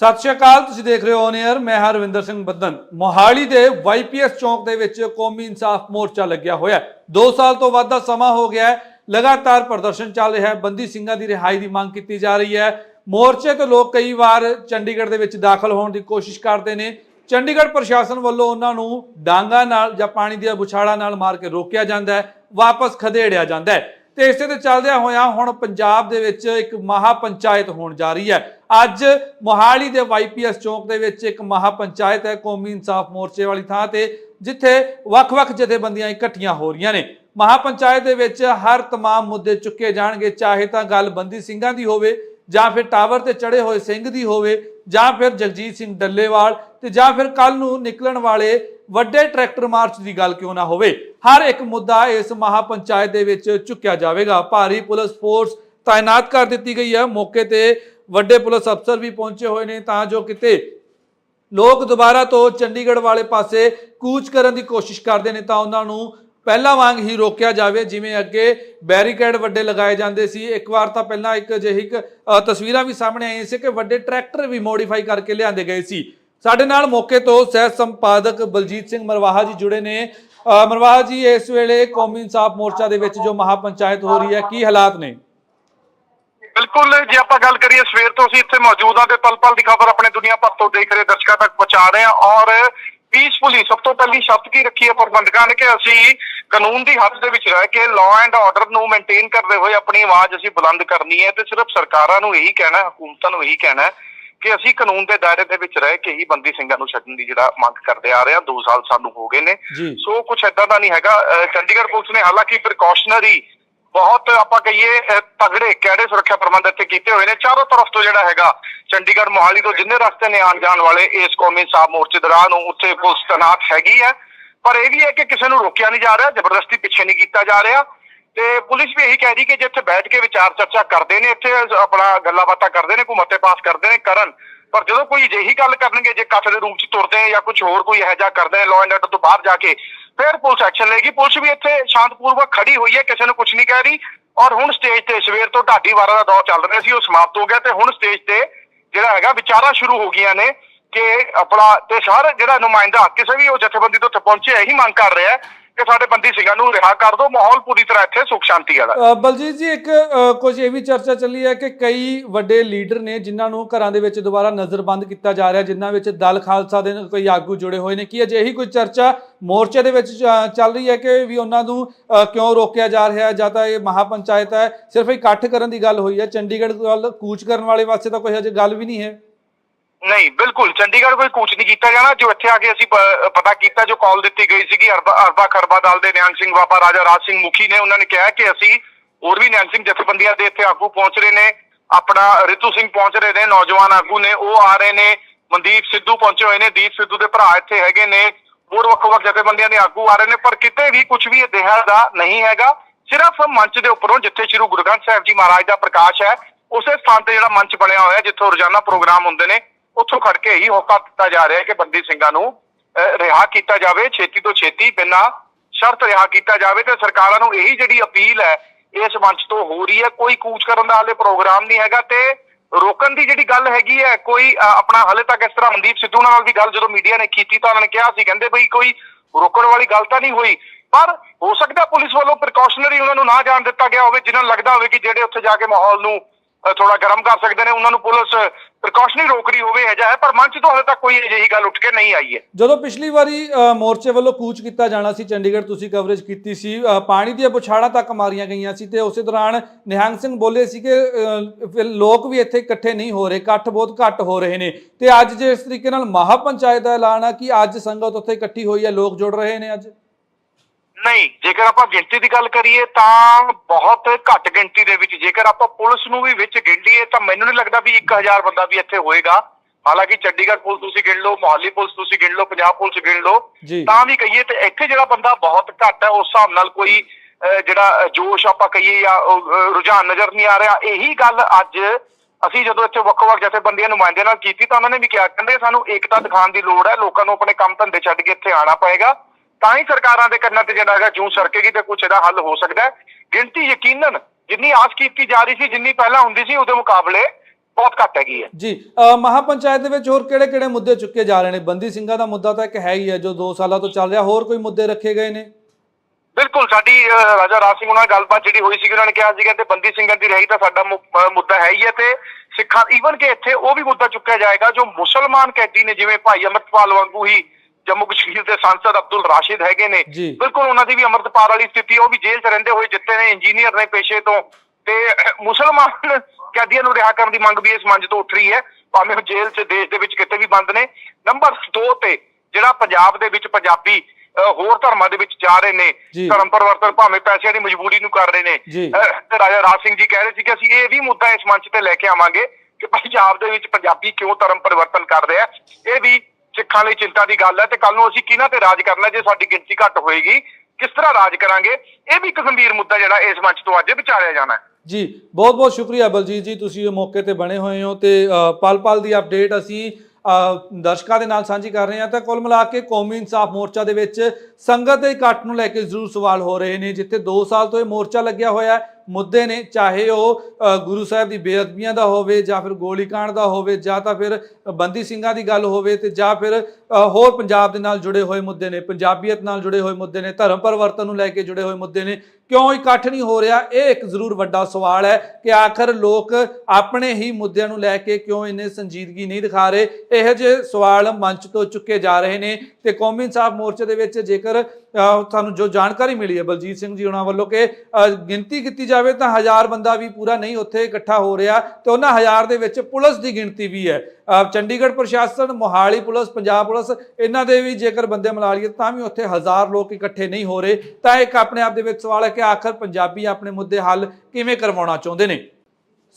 ਸਤਿ ਸ਼੍ਰੀ ਅਕਾਲ, ਤੁਸੀਂ ਦੇਖ ਰਹੇ ਹੋ ਔਨ 에ਅਰ ਮੈਂ ਹਰਵਿੰਦਰ ਸਿੰਘ ਬੱਦਨ। ਮੋਹਾਲੀ ਦੇ ਵਾਈਪੀਐਸ ਚੌਂਕ ਦੇ ਵਿੱਚ ਕੌਮੀ ਇਨਸਾਫ ਮੋਰਚਾ ਲੱਗਿਆ ਹੋਇਆ ਹੈ। 2 ਸਾਲ ਤੋਂ ਵੱਧ ਦਾ ਸਮਾਂ ਹੋ ਗਿਆ ਹੈ, ਲਗਾਤਾਰ ਪ੍ਰਦਰਸ਼ਨ ਚੱਲ ਰਿਹਾ ਹੈ, ਬੰਦੀ ਸਿੰਘਾਂ ਦੀ ਰਿਹਾਈ ਦੀ ਮੰਗ ਕੀਤੀ ਜਾ ਰਹੀ ਹੈ। ਮੋਰਚੇ ਤੋਂ ਲੋਕ ਕਈ ਵਾਰ ਚੰਡੀਗੜ੍ਹ ਦੇ ਵਿੱਚ ਦਾਖਲ ਹੋਣ ਦੀ ਕੋਸ਼ਿਸ਼ ਕਰਦੇ ਨੇ। ਚੰਡੀਗੜ੍ਹ ਪ੍ਰਸ਼ਾਸਨ ਵੱਲੋਂ ਉਹਨਾਂ ਨੂੰ ਡਾਂਗਾ ਨਾਲ ਜਾਂ ਪਾਣੀ ਦੀਆਂ ਬੁਛਾੜਾਂ ਨਾਲ ਮਾਰ ਕੇ ਰੋਕਿਆ ਜਾਂਦਾ ਹੈ, ਵਾਪਸ ਖਦੇੜਿਆ ਜਾਂਦਾ ਹੈ। ਤੇ ਇਸੇ ਤੇ ਚੱਲਦਿਆਂ ਹੋਇਆਂ ਹੁਣ ਪੰਜਾਬ ਦੇ ਵਿੱਚ ਇੱਕ ਮਹਾ ਪੰਚਾਇਤ ਹੋਣ ਜਾ ਰਹੀ ਹੈ ਅੱਜ ਮੋਹਾਲੀ ਦੇ ਵਾਈਪੀਐਸ ਚੌਂਕ ਦੇ ਵਿੱਚ ਇੱਕ ਮਹਾ ਪੰਚਾਇਤ ਹੈ ਕੌਮੀ ਇਨਸਾਫ ਮੋਰਚੇ ਵਾਲੀ ਥਾਂ ਤੇ ਜਿੱਥੇ ਵੱਖ-ਵੱਖ ਜਥੇਬੰਦੀਆਂ ਇਕੱਠੀਆਂ ਹੋ ਰਹੀਆਂ ਨੇ ਮਹਾ ਪੰਚਾਇਤ ਦੇ ਵਿੱਚ ਹਰ तमाम ਮੁੱਦੇ ਚੁੱਕੇ ਜਾਣਗੇ ਚਾਹੇ ਤਾਂ ਗੱਲ ਬੰਦੀ ਸਿੰਘਾਂ ਦੀ ਹੋਵੇ ਜਾਂ ਫਿਰ ਟਾਵਰ ਤੇ ਚੜੇ ਹੋਏ ਸਿੰਘ ਦੀ ਹੋਵੇ ਜਾਂ ਫਿਰ ਜਗਜੀਤ ਸਿੰਘ ਡੱਲੇਵਾਲ ਤੇ ਜਾਂ ਫਿਰ ਕੱਲ ਨੂੰ ਨਿਕਲਣ ਵਾਲੇ ਵੱਡੇ ਟਰੈਕਟਰ ਮਾਰਚ ਦੀ ਗੱਲ ਕਿਉਂ ਨਾ ਹੋਵੇ? ਹਰ ਇੱਕ ਮੁੱਦਾ ਇਸ ਮਹਾ ਪੰਚਾਇਤ ਦੇ ਵਿੱਚ ਚੁੱਕਿਆ ਜਾਵੇਗਾ। ਭਾਰੀ ਪੁਲਿਸ ਫੋਰਸ ਤਾਇਨਾਤ ਕਰ ਦਿੱਤੀ ਗਈ ਹੈ। ਮੌਕੇ ਤੇ ਵੱਡੇ ਪੁਲਿਸ ਅਫਸਰ ਵੀ ਪਹੁੰਚੇ ਹੋਏ ਨੇ ਤਾਂ ਜੋ ਕਿਤੇ ਲੋਕ ਦੁਬਾਰਾ ਤੋਂ ਚੰਡੀਗੜ੍ਹ ਵਾਲੇ ਪਾਸੇ ਕੂਚ ਕਰਨ ਦੀ ਕੋਸ਼ਿਸ਼ ਕਰਦੇ ਨੇ ਤਾਂ ਉਹਨਾਂ ਨੂੰ ਪਹਿਲਾਂ ਵਾਂਗ ਹੀ ਰੋਕਿਆ ਜਾਵੇ ਜਿਵੇਂ ਅੱਗੇ ਬੈਰੀਕੇਡ ਵੱਡੇ ਲਗਾਏ ਜਾਂਦੇ ਸੀ। ਇੱਕ ਵਾਰ ਤਾਂ ਪਹਿਲਾਂ ਇੱਕ ਅਜਿਹੀ ਇੱਕ, ਤਸਵੀਰਾਂ ਵੀ ਸਾਹਮਣੇ ਆਈਆਂ ਸੀ ਕਿ ਵੱਡੇ ਟਰੈਕਟਰ ਵੀ ਮੋਡੀਫਾਈ ਕਰਕੇ ਲਿਆਂਦੇ ਗਏ ਸੀ। ਸਾਡੇ ਨਾਲ ਮੌਕੇ ਤੋਂ ਸਹਿ ਸੰਪਾਦਕ ਬਲਜੀਤ ਸਿੰਘ ਮਰਵਾਹਾ ਜੀ ਜੁੜੇ ਨੇ। ਅ, ਮਰਵਾਹਾ ਜੀ ਇਸ ਵੇਲੇ ਕੌਮੀ ਇਨਸਾਫ ਮੋਰਚਾ ਦੇ ਵਿੱਚ ਜੋ ਮਹਾ ਪੰਚਾਇਤ ਹੋ ਰਹੀ ਹੈ ਕੀ ਹਾਲਾਤ ਨੇ? ਬਿਲਕੁਲ ਜੇ ਆਪਾਂ ਗੱਲ ਕਰੀਏ ਸਵੇਰ ਤੋਂ ਅਸੀਂ ਇੱਥੇ ਮੌਜੂਦ ਹਾਂ ਤੇ ਪਲ-ਪਲ ਦੀ ਖਬਰ ਆਪਣੇ ਦੁਨੀਆ ਭਰ ਤੋਂ ਦੇਖ ਰਹੇ ਦਰਸ਼ਕਾਂ ਤੱਕ ਪਹੁੰਚਾ ਰਹੇ ਹਾਂ। ਔਰ ਪੀਸਫੁਲੀ ਸਭ ਤੋਂ ਪਹਿਲੀ ਸ਼ਬਦ ਕੀ ਰੱਖੀ ਹੈ ਪ੍ਰਬੰਧਕਾਂ ਨੇ ਕਿ ਅਸੀਂ ਕਾਨੂੰਨ ਦੀ ਹੱਦ ਦੇ ਵਿੱਚ ਰਹਿ ਕੇ ਲਾਅ ਐਂਡ ਆਰਡਰ ਨੂੰ ਮੇਨਟੇਨ ਕਰਦੇ ਹੋਏ ਆਪਣੀ ਆਵਾਜ਼ ਅਸੀਂ ਬੁਲੰਦ ਕਰਨੀ ਹੈ ਤੇ ਸਿਰਫ ਸਰਕਾਰਾਂ ਨੂੰ ਇਹੀ ਕਹਿਣਾ ਹੈ ਹਕੂਮਤਾਂ ਨੂੰ ਇਹੀ ਕਹਿਣਾ ਹੈ ਕਿ ਅਸੀਂ ਕਾਨੂੰਨ ਦੇ ਦਾਇਰੇ ਦੇ ਵਿੱਚ ਰਹਿ ਕੇ ਹੀ ਬੰਦੀ ਸਿੰਘਾਂ ਨੂੰ ਛੱਡਣ ਦੀ ਜਿਹੜਾ ਮੰਗ ਕਰਦੇ ਆ ਰਹੇ ਹਾਂ 2 ਸਾਲ ਸਾਨੂੰ ਹੋ ਗਏ ਨੇ। ਸੋ ਕੁਝ ਏਦਾਂ ਦਾ ਨਹੀਂ ਹੈਗਾ। ਚੰਡੀਗੜ੍ਹ ਪੁਲਿਸ ਨੇ ਹਾਲਾਂਕਿ ਪ੍ਰੀਕਾਸ਼ਨਰੀ ਬਹੁਤ ਆਪਾਂ ਕਹੀਏ ਤਗੜੇ ਕਿਹੜੇ ਸੁਰੱਖਿਆ ਪ੍ਰਬੰਧ ਇੱਥੇ ਕੀਤੇ ਹੋਏ ਨੇ। ਚਾਰੋਂ ਤਰਫ ਤੋਂ ਜਿਹੜਾ ਹੈਗਾ ਚੰਡੀਗੜ੍ਹ ਮੋਹਾਲੀ ਤੋਂ ਜਿੰਨੇ ਰਸਤੇ ਨੇ ਆਉਣ ਜਾਣ ਵਾਲੇ ਇਸ ਕੌਮੀ ਇਨਸਾਫ ਮੋਰਚੇ ਦੌਰਾਨ ਉੱਥੇ ਪੁਲਿਸ ਤੈਨਾਤ ਹੈਗੀ ਹੈ। ਪਰ ਇਹ ਵੀ ਹੈ ਕਿ ਕਿਸੇ ਨੂੰ ਰੋਕਿਆ ਨਹੀਂ ਜਾ ਰਿਹਾ ਜ਼ਬਰਦਸਤੀ ਪਿੱਛੇ ਨਹੀਂ ਕੀਤਾ ਜਾ ਰਿਹਾ। ਤੇ ਪੁਲਿਸ ਵੀ ਇਹੀ ਕਹਿ ਰਹੀ ਕਿ ਜੇ ਇੱਥੇ ਬੈਠ ਕੇ ਵਿਚਾਰ ਚਰਚਾ ਕਰਦੇ ਨੇ, ਇੱਥੇ ਆਪਣਾ ਗੱਲਾਂ ਬਾਤਾਂ ਕਰਦੇ ਨੇ ਘੁਮਤੇ ਪਾਸ ਕਰਦੇ ਨੇ, ਕਰਨ। ਪਰ ਜਦੋਂ ਕੋਈ ਅਜਿਹੀ ਗੱਲ ਕਰਨਗੇ, ਜੇ ਕੱਠ ਦੇ ਰੂਪ ਚ ਤੁਰਦੇ ਆ ਜਾਂ ਕੁਝ ਹੋਰ ਕੋਈ ਇਹੋ ਜਿਹਾ ਕਰਦੇ ਨੇ ਲਾਅ ਐਂਡ ਆਰਡਰ ਤੋਂ ਬਾਹਰ ਜਾ ਕੇ, ਫਿਰ ਪੁਲਿਸ ਐਕਸ਼ਨ ਲਏਗੀ। ਪੁਲਿਸ ਵੀ ਇੱਥੇ ਸ਼ਾਂਤਪੂਰਵਕ ਖੜੀ ਹੋਈ ਹੈ, ਕਿਸੇ ਨੂੰ ਕੁਝ ਨਹੀਂ ਕਹਿ ਰਹੀ। ਔਰ ਹੁਣ ਸਟੇਜ ਤੇ ਸਵੇਰ ਤੋਂ ਢਾਡੀ ਵਾਰਾਂ ਦਾ ਦੌਰ ਚੱਲ ਰਿਹਾ ਸੀ, ਉਹ ਸਮਾਪਤ ਹੋ ਗਿਆ ਤੇ ਹੁਣ ਸਟੇਜ ਤੇ ਜਿਹੜਾ ਹੈਗਾ, ਵਿਚਾਰਾਂ ਸ਼ੁਰੂ ਹੋ ਗਈਆਂ ਨੇ ਕਿ ਆਪਣਾ ਤੇ ਸ਼ਹਿਰ ਜਿਹੜਾ ਨੁਮਾਇੰਦਾ, ਕਿਸੇ ਵੀ ਉਹ ਜਥੇਬੰਦੀ ਤੋਂ ਉੱਥੇ ਪਹੁੰਚੇ ਇਹੀ ਮੰਗ ਕਰ ਰਿਹਾ ਹੈ ਕਿ ਸਾਡੇ ਬੰਦੀ ਸਿੰਘਾਂ ਨੂੰ ਰਿਹਾ ਕਰ ਦਿਓ ਮਾਹੌਲ ਪੂਰੀ ਤਰ੍ਹਾਂ ਇੱਥੇ ਸੁਖ ਸ਼ਾਂਤੀ ਵਾਲਾ। ਬਲਜੀਤ ਜੀ, ਇੱਕ ਕੁਝ ਇਹ ਵੀ ਚਰਚਾ ਚੱਲੀ ਹੈ ਕਿ ਕਈ ਵੱਡੇ ਲੀਡਰ ਨੇ ਜਿਨ੍ਹਾਂ ਨੂੰ ਘਰਾਂ ਦੇ ਵਿੱਚ ਦੁਬਾਰਾ ਨਜ਼ਰਬੰਦ ਕੀਤਾ ਜਾ ਰਿਹਾ, ਜਿਨ੍ਹਾਂ ਵਿੱਚ ਦਲ ਖਾਲਸਾ ਦੇ ਕੋਈ ਆਗੂ ਜੁੜੇ ਹੋਏ ਨੇ। ਕੀ ਅਜਿਹੀ ਕੋਈ ਚਰਚਾ ਮੋਰਚੇ ਦੇ ਵਿੱਚ ਚੱਲ ਰਹੀ ਹੈ ਕਿ ਵੀ ਉਹਨਾਂ ਨੂੰ ਕਿਉਂ ਰੋਕਿਆ ਜਾ ਰਿਹਾ ਜਾਂ ਤਾਂ ਇਹ ਮਹਾ ਪੰਚਾਇਤ ਹੈ, ਸਿਰਫ ਇਕੱਠ ਕਰਨ ਦੀ ਗੱਲ ਹੋਈ ਹੈ। ਚੰਡੀਗੜ੍ਹ ਵੱਲ ਕੂਚ ਕਰਨ ਵਾਲੇ ਵਾਸਤੇ ਤਾਂ ਕੋਈ ਅਜੇ ਗੱਲ ਵੀ ਨਹੀਂ ਹੈ। ਨਹੀਂ, ਬਿਲਕੁਲ। ਚੰਡੀਗੜ੍ਹ ਕੋਈ ਕੂਚ ਨਹੀਂ ਕੀਤਾ ਜਾਣਾ। ਜੋ ਇੱਥੇ ਆ ਕੇ ਅਸੀਂ ਪ- ਪਤਾ ਕੀਤਾ, ਜੋ ਕਾਲ ਦਿੱਤੀ ਗਈ ਸੀਗੀ, ਅਰਬਾ ਅਰਬਾ ਖਰਬਾ ਦਲ ਦੇ ਨਿਹੰਗ ਸਿੰਘ ਬਾਬਾ ਰਾਜਾ ਰਾਜ ਸਿੰਘ ਮੁਖੀ ਨੇ, ਉਹਨਾਂ ਨੇ ਕਿਹਾ ਕਿ ਅਸੀਂ ਹੋਰ ਵੀ ਨਿਹੰਗ ਸਿੰਘ ਜਥੇਬੰਦੀਆਂ ਦੇ ਇੱਥੇ ਆਗੂ ਪਹੁੰਚ ਰਹੇ ਨੇ। ਆਪਣਾ ਰਿਤੂ ਸਿੰਘ ਪਹੁੰਚ ਰਹੇ ਨੇ, ਨੌਜਵਾਨ ਆਗੂ ਨੇ, ਉਹ ਆ ਰਹੇ ਨੇ। ਮਨਦੀਪ ਸਿੱਧੂ ਪਹੁੰਚੇ ਹੋਏ ਨੇ। ਦੀਪ ਸਿੱਧੂ ਦੇ ਭਰਾ ਇੱਥੇ ਹੈਗੇ ਨੇ। ਹੋਰ ਵੱਖ-ਵੱਖ ਜਥੇਬੰਦੀਆਂ ਦੇ ਆਗੂ ਆ ਰਹੇ ਨੇ, ਪਰ ਕਿਤੇ ਵੀ ਕੁਝ ਵੀ ਅਜਿਹਾ ਦਾ ਨਹੀਂ ਹੈਗਾ। ਸਿਰਫ ਮੰਚ ਦੇ ਉੱਪਰੋਂ, ਜਿੱਥੇ ਸ਼੍ਰੀ ਗੁਰੂ ਗ੍ਰੰਥ ਸਾਹਿਬ ਜੀ ਮਹਾਰਾਜ ਦਾ ਪ੍ਰਕਾਸ਼ ਹੈ, ਉਸੇ ਸਥਾਨ ਤੇ ਜਿਹੜਾ ਮੰਚ ਬਣਿਆ ਹੋਇਆ, ਜਿੱਥੋਂ ਰੋਜ਼ਾਨਾ ਪ੍ਰੋਗਰਾਮ ਹੁੰਦੇ ਨੇ। ਉੱਥੋਂ ਖੜ ਕੇ ਹੀ ਹੋਕਾ ਦਿੱਤਾ ਜਾ ਰਿਹਾ ਹੈ ਕਿ ਬੰਦੀ ਸਿੰਘਾਂ ਨੂੰ ਰਿਹਾ ਕੀਤਾ ਜਾਵੇ, ਛੇਤੀ ਤੋਂ ਛੇਤੀ ਬਿਨਾਂ ਸ਼ਰਤ ਰਿਹਾ ਕੀਤਾ ਜਾਵੇ ਤੇ ਸਰਕਾਰਾਂ ਨੂੰ ਇਹੀ ਜਿਹੜੀ ਅਪੀਲ ਹੈ, ਇਸ ਮੰਚ ਤੋਂ ਹੋ ਰਹੀ ਹੈ। ਕੋਈ ਕੂਚ ਕਰਨ ਦਾ ਹਾਲੇ ਪ੍ਰੋਗਰਾਮ ਨਹੀਂ ਹੈਗਾ ਤੇ ਰੋਕਣ ਦੀ ਜਿਹੜੀ ਗੱਲ ਹੈਗੀ ਹੈ, ਕੋਈ ਆਪਣਾ ਹਾਲੇ ਤੱਕ ਇਸ ਤਰ੍ਹਾਂ ਮਨਦੀਪ ਸਿੱਧੂ ਨਾਲ ਵੀ ਗੱਲ ਜਦੋਂ ਮੀਡੀਆ ਨੇ ਕੀਤੀ ਤਾਂ ਉਹਨਾਂ ਨੇ ਕਿਹਾ ਸੀ, ਕਹਿੰਦੇ ਬਈ ਕੋਈ ਰੋਕਣ ਵਾਲੀ ਗੱਲ ਤਾਂ ਨਹੀਂ ਹੋਈ। ਪਰ ਹੋ ਸਕਦਾ ਪੁਲਿਸ ਵੱਲੋਂ ਪ੍ਰੀਕਾਸ਼ਨਰੀ ਉਹਨਾਂ ਨੂੰ ਨਾ ਜਾਣ ਦਿੱਤਾ ਗਿਆ ਹੋਵੇ, ਜਿਨ੍ਹਾਂ ਨੂੰ ਲੱਗਦਾ ਹੋਵੇ ਕਿ ਜਿਹੜੇ ਉੱਥੇ ਜਾ ਕੇ ਮਾਹੌਲ ਨੂੰ ਥੋੜਾ ਗਰਮ ਕਰ ਸਕਦੇ ਨੇ, ਉਹਨਾਂ ਨੂੰ ਪੁਲਿਸ ਪ੍ਰੀਕਾਸ਼ਨਰੀ ਰੋਕ ਰਹੀ ਹੋਵੇ ਹੈ, ਪਰ ਮੰਚ ਤੋਂ ਹਾਲੇ ਤੱਕ ਕੋਈ ਅਜਿਹੀ ਗੱਲ ਉੱਠ ਕੇ ਨਹੀਂ ਆਈ ਹੈ। ਜਦੋਂ ਪਿਛਲੀ ਵਾਰੀ ਮੋਰਚੇ ਵੱਲੋਂ ਕੂਚ ਕੀਤਾ ਜਾਣਾ ਸੀ, ਚੰਡੀਗੜ੍ਹ ਤੁਸੀਂ ਕਵਰੇਜ ਕੀਤੀ ਸੀ ਪਾਣੀ ਦੀਆਂ ਬੁਛਾੜਾਂ ਤੱਕ ਮਾਰੀਆਂ ਗਈਆਂ ਸੀ ਤੇ ਉਸੇ ਦੌਰਾਨ ਨਿਹੰਗ ਸਿੰਘ ਬੋਲੇ ਸੀ ਕਿ ਲੋਕ ਵੀ ਇੱਥੇ ਇਕੱਠੇ ਨਹੀਂ ਹੋ ਰਹੇ, ਇਕੱਠ ਬਹੁਤ ਘੱਟ ਹੋ ਰਹੇ ਨੇ। ਤੇ ਅੱਜ ਜਿਸ ਤਰੀਕੇ ਨਾਲ ਮਹਾ ਪੰਚਾਇਤ ਦਾ ਐਲਾਨ ਆ, ਕਿ ਅੱਜ ਸੰਗਤ ਉੱਥੇ ਇਕੱਠੀ ਹੋਈ ਹੈ, ਲੋਕ ਜੁੜ ਰਹੇ ਨੇ ਅੱਜ? ਨਹੀਂ ਜੇਕਰ ਆਪਾਂ ਗਿਣਤੀ ਦੀ ਗੱਲ ਕਰੀਏ ਤਾਂ ਬਹੁਤ ਘੱਟ ਗਿਣਤੀ ਦੇ ਵਿੱਚ ਜੇਕਰ ਆਪਾਂ ਪੁਲਿਸ ਨੂੰ ਵੀ ਵਿੱਚ ਗਿਣ ਲਈਏ ਤਾਂ ਮੈਨੂੰ ਨਹੀਂ ਲੱਗਦਾ ਵੀ 1000 ਬੰਦਾ ਵੀ ਇੱਥੇ ਹੋਏਗਾ। ਹਾਲਾਂਕਿ ਚੰਡੀਗੜ੍ਹ ਪੁਲਿਸ ਤੁਸੀਂ ਗਿਣ ਲਓ ਮੋਹਾਲੀ ਪੁਲਿਸ ਤੁਸੀਂ ਗਿਣ ਲਓ ਪੰਜਾਬ ਪੁਲਿਸ ਗਿਣ ਲਓ। ਤਾਂ ਵੀ ਕਹੀਏ ਤੇ ਇੱਥੇ ਜਿਹੜਾ ਬੰਦਾ ਬਹੁਤ ਘੱਟ ਹੈ ਉਸ ਹਿਸਾਬ ਨਾਲ ਕੋਈ ਜਿਹੜਾ ਜੋਸ਼ ਆਪਾਂ ਕਹੀਏ ਜਾਂ ਰੁਝਾਨ ਨਜ਼ਰ ਨਹੀਂ ਆ ਰਿਹਾ। ਇਹੀ ਗੱਲ ਅੱਜ ਅਸੀਂ ਜਦੋਂ ਇੱਥੇ ਵੱਖ-ਵੱਖ ਜਥੇਬੰਦੀਆਂ ਨੁਮਾਇੰਦਿਆਂ ਨਾਲ ਕੀਤੀ ਤਾਂ ਉਹਨਾਂ ਨੇ ਵੀ ਕਿਹਾ ਕਹਿੰਦੇ ਸਾਨੂੰ ਏਕਤਾ ਦਿਖਾਉਣ ਦੀ ਲੋੜ ਹੈ ਲੋਕਾਂ ਨੂੰ ਆਪਣੇ ਕੰਮ ਧੰਦੇ ਛੱਡ ਕੇ ਇੱਥੇ ਆਉਣਾ ਪਏਗਾ। ਤਾਂ ਹੀ ਸਰਕਾਰਾਂ ਦੇ ਕੰਨਾਂ ਤੇ ਜਿਹੜਾ ਹੈਗਾ ਜੂੰ ਸਰਕੇਗੀ ਤੇ ਕੁਝ ਇਹਦਾ ਹੱਲ ਹੋ ਸਕਦਾ ਗਿਣਤੀ ਯਕੀਨਨ ਜਿੰਨੀ ਆਸ ਕੀਤੀ ਜਾ ਰਹੀ ਸੀ ਜਿੰਨੀ ਪਹਿਲਾਂ ਹੁੰਦੀ ਸੀ ਉਹਦੇ ਮੁਕਾਬਲੇ ਬਹੁਤ ਘੱਟ ਹੈਗੀ ਹੈ। ਜੀ ਮਹਾਪੰਚਾਇਤ ਦੇ ਵਿੱਚ ਹੋਰ ਕਿਹੜੇ-ਕਿਹੜੇ ਮੁੱਦੇ ਚੁੱਕੇ ਜਾ ਰਹੇ ਨੇ? ਬੰਦੀ ਸਿੰਘਾਂ ਦਾ ਮੁੱਦਾ ਤਾਂ ਇੱਕ ਹੈ ਹੀ ਹੈ ਜੋ 2 ਸਾਲਾਂ ਤੋਂ ਚੱਲ ਰਿਹਾ। ਹੋਰ ਕੋਈ ਮੁੱਦੇ ਰੱਖੇ ਗਏ ਨੇ? ਬਿਲਕੁਲ ਸਾਡੀ ਰਾਜਾ ਰਾਜ ਸਿੰਘ ਉਹਨਾਂ ਨਾਲ ਗੱਲਬਾਤ ਜਿਹੜੀ ਹੋਈ ਸੀ ਉਹਨਾਂ ਨੇ ਕਿਹਾ ਸੀਗਾ ਤੇ ਬੰਦੀ ਸਿੰਘਾਂ ਦੀ ਰਹੀ ਤਾਂ ਸਾਡਾ ਮੁੱਦਾ ਹੈ ਹੀ ਹੈ ਤੇ ਸਿੱਖਾਂ ਈਵਨ ਕਿ ਇੱਥੇ ਉਹ ਵੀ ਮੁੱਦਾ ਚੁੱਕਿਆ ਜਾਏਗਾ ਜੋ ਮੁਸਲਮਾਨ ਕੈਦੀ ਨੇ ਜਿਵੇਂ ਭਾਈ ਅਮਰਪਾਲ ਵਾਂਗੂ ਹੀ ਜੰਮੂ ਕਸ਼ਮੀਰ ਦੇ ਸੰਸਦ ਅਬਦੁਲ ਰਾਸ਼ਿਦ ਹੈਗੇ ਨੇ। ਬਿਲਕੁਲ ਉਹਨਾਂ ਦੀ ਵੀ ਅਮਰਤਪਾਲ ਵਾਲੀ ਸਥਿਤੀ ਉਹ ਵੀ ਜੇਲ੍ਹ 'ਚ ਰਹਿੰਦੇ ਹੋਏ ਜਿੱਤੇ ਨੇ ਇੰਜੀਨੀਅਰ ਨੇ ਪੇਸ਼ੇ ਤੋਂ ਤੇ ਮੁਸਲਮਾਨ ਕੈਦੀਆਂ ਨੂੰ ਰਿਹਾ ਕਰਨ ਦੀ ਮੰਗ ਵੀ ਇਸ ਮੰਚ ਤੋਂ ਉੱਠ ਰਹੀ ਹੈ ਭਾਵੇਂ ਉਹ ਜੇਲ੍ਹ 'ਚ ਦੇਸ਼ ਦੇ ਵਿੱਚ ਕਿਤੇ ਵੀ ਬੰਦ ਨੇ ਨੰਬਰ 2 ਤੇ ਜਿਹੜਾ ਪੰਜਾਬ ਦੇ ਵਿੱਚ ਪੰਜਾਬੀ ਹੋਰ ਧਰਮਾਂ ਦੇ ਵਿੱਚ ਜਾ ਰਹੇ ਨੇ। ਧਰਮ ਪਰਿਵਰਤਨ ਭਾਵੇਂ ਪੈਸਿਆਂ ਦੀ ਮਜਬੂਰੀ ਨੂੰ ਕਰ ਰਹੇ ਨੇ ਤੇ ਰਾਜਾ ਰਾਜ ਸਿੰਘ ਜੀ ਕਹਿ ਰਹੇ ਸੀ ਕਿ ਅਸੀਂ ਇਹ ਵੀ ਮੁੱਦਾ ਇਸ ਮੰਚ ਤੇ ਲੈ ਕੇ ਆਵਾਂਗੇ ਕਿ ਪੰਜਾਬ ਦੇ ਵਿੱਚ ਪੰਜਾਬੀ ਕਿਉਂ ਧਰਮ ਪਰਿਵਰਤਨ ਕਰ ਰਿਹਾ। ਇਹ ਵੀ ਸਿੱਖਾਂ ਲਈ ਚਿੰਤਾ ਦੀ ਗੱਲ ਹੈ ਤੇ ਕੱਲ ਨੂੰ ਅਸੀਂ ਕਿਹਨਾਂ ਤੇ ਰਾਜ ਕਰਨਾ ਜੇ ਸਾਡੀ ਗਿਣਤੀ ਘੱਟ ਹੋਏਗੀ? ਕਿਸ ਤਰ੍ਹਾਂ ਰਾਜ ਕਰਾਂਗੇ? ਇਹ ਵੀ ਇੱਕ ਗੰਭੀਰ ਮੁੱਦਾ ਜਿਹੜਾ ਇਸ ਮੰਚ ਤੋਂ ਅੱਜ ਵਿਚਾਰਿਆ ਜਾਣਾ ਹੈ। ਜੀ ਬਹੁਤ ਬਹੁਤ ਸ਼ੁਕਰੀਆ ਬਲਜੀਤ ਜੀ ਤੁਸੀਂ ਇਹ ਮੌਕੇ ਤੇ ਬਣੇ ਹੋਏ ਹੋ ਤੇ ਪਲ ਪਲ ਦੀ ਅਪਡੇਟ ਅਸੀਂ ਅ, ਦਰਸ਼ਕਾਂ ਦੇ ਨਾਲ ਸਾਂਝੀ ਕਰ ਰਹੇ ਹਾਂ। ਤਾਂ ਕੁੱਲ ਮਿਲਾ ਕੇ ਕੌਮੀ ਇਨਸਾਫ ਮੋਰਚਾ ਦੇ ਵਿੱਚ ਸੰਗਤ ਦੇ ਇਕੱਠ ਨੂੰ ਲੈ ਕੇ ਜ਼ਰੂਰ ਸਵਾਲ ਹੋ ਰਹੇ ਨੇ ਜਿੱਥੇ 2 ਸਾਲ ਤੋਂ ਇਹ ਮੋਰਚਾ ਲੱਗਿਆ ਹੋਇਆ ਹੈ। ਮੁੱਦੇ ਨੇ, ਚਾਹੇ ਉਹ ਗੁਰੂ ਸਾਹਿਬ ਦੀ ਬੇਅਦਬੀਆਂ ਦਾ ਹੋਵੇ ਜਾਂ ਫਿਰ ਗੋਲੀकांड ਦਾ ਹੋਵੇ ਜਾਂ ਤਾਂ ਫਿਰ ਬੰਦੀ ਸਿੰਘਾਂ ਦੀ ਗੱਲ ਹੋਵੇ ਤੇ ਜਾਂ ਫਿਰ ਹੋਰ ਪੰਜਾਬ ਦੇ ਨਾਲ ਜੁੜੇ ਹੋਏ ਮੁੱਦੇ ਨੇ, ਪੰਜਾਬੀਅਤ ਨਾਲ ਜੁੜੇ ਹੋਏ ਮੁੱਦੇ ਨੇ, ਧਰਮ ਪਰਿਵਰਤਨ ਨੂੰ ਲੈ ਕੇ ਜੁੜੇ ਹੋਏ ਮੁੱਦੇ ਨੇ, ਕਿਉਂ ਇਕੱਠ ਨਹੀਂ ਹੋ ਰਿਹਾ? ਇਹ ਇੱਕ ਜ਼ਰੂਰ ਵੱਡਾ ਸਵਾਲ ਹੈ ਕਿ ਆਖਰ ਲੋਕ ਆਪਣੇ ਹੀ ਮੁੱਦਿਆਂ ਨੂੰ ਲੈ ਕੇ ਕਿਉਂ ਇੰਨੇ ਸੰਜੀਦਗੀ ਨਹੀਂ ਦਿਖਾ ਰਹੇ? ਇਹੋ ਜਿਹੇ ਸਵਾਲ ਮੰਚ ਤੋਂ ਚੁੱਕੇ ਜਾ ਰਹੇ ਨੇ ਤੇ ਕੌਮੀ ਇਨਸਾਫ ਮੋਰਚੇ ਦੇ ਵਿੱਚ ਜੇਕਰ ਅ, ਸਾਨੂੰ ਜੋ ਜਾਣਕਾਰੀ ਮਿਲੀ ਹੈ ਬਲਜੀਤ ਸਿੰਘ ਜੀ ਉਹਨਾਂ ਵੱਲੋਂ ਕਿ ਗਿਣਤੀ ਕੀਤੀ ਜਾਵੇ ਤਾਂ ਹਜ਼ਾਰ ਬੰਦਾ ਵੀ ਪੂਰਾ ਨਹੀਂ ਉੱਥੇ ਇਕੱਠਾ ਹੋ ਰਿਹਾ ਤੇ ਉਹਨਾਂ ਹਜ਼ਾਰ ਦੇ ਵਿੱਚ ਪੁਲਿਸ ਦੀ ਗਿਣਤੀ ਵੀ ਹੈ। ਚੰਡੀਗੜ੍ਹ ਪ੍ਰਸ਼ਾਸਨ ਮੋਹਾਲੀ ਪੁਲਿਸ ਪੰਜਾਬ ਪੁਲਿਸ ਇਹਨਾਂ ਦੇ ਵੀ ਜੇਕਰ ਬੰਦੇ ਮਿਲਾ ਲਈਏ ਤਾਂ ਵੀ ਉੱਥੇ ਹਜ਼ਾਰ ਲੋਕ ਇਕੱਠੇ ਨਹੀਂ ਹੋ ਰਹੇ। ਤਾਂ ਇੱਕ ਆਪਣੇ ਆਪ ਦੇ ਵਿੱਚ ਸਵਾਲ ਹੈ ਕਿ ਆਖਰ ਪੰਜਾਬੀ ਆਪਣੇ ਮੁੱਦੇ ਹੱਲ ਕਿਵੇਂ ਕਰਵਾਉਣਾ ਚਾਹੁੰਦੇ ਨੇ?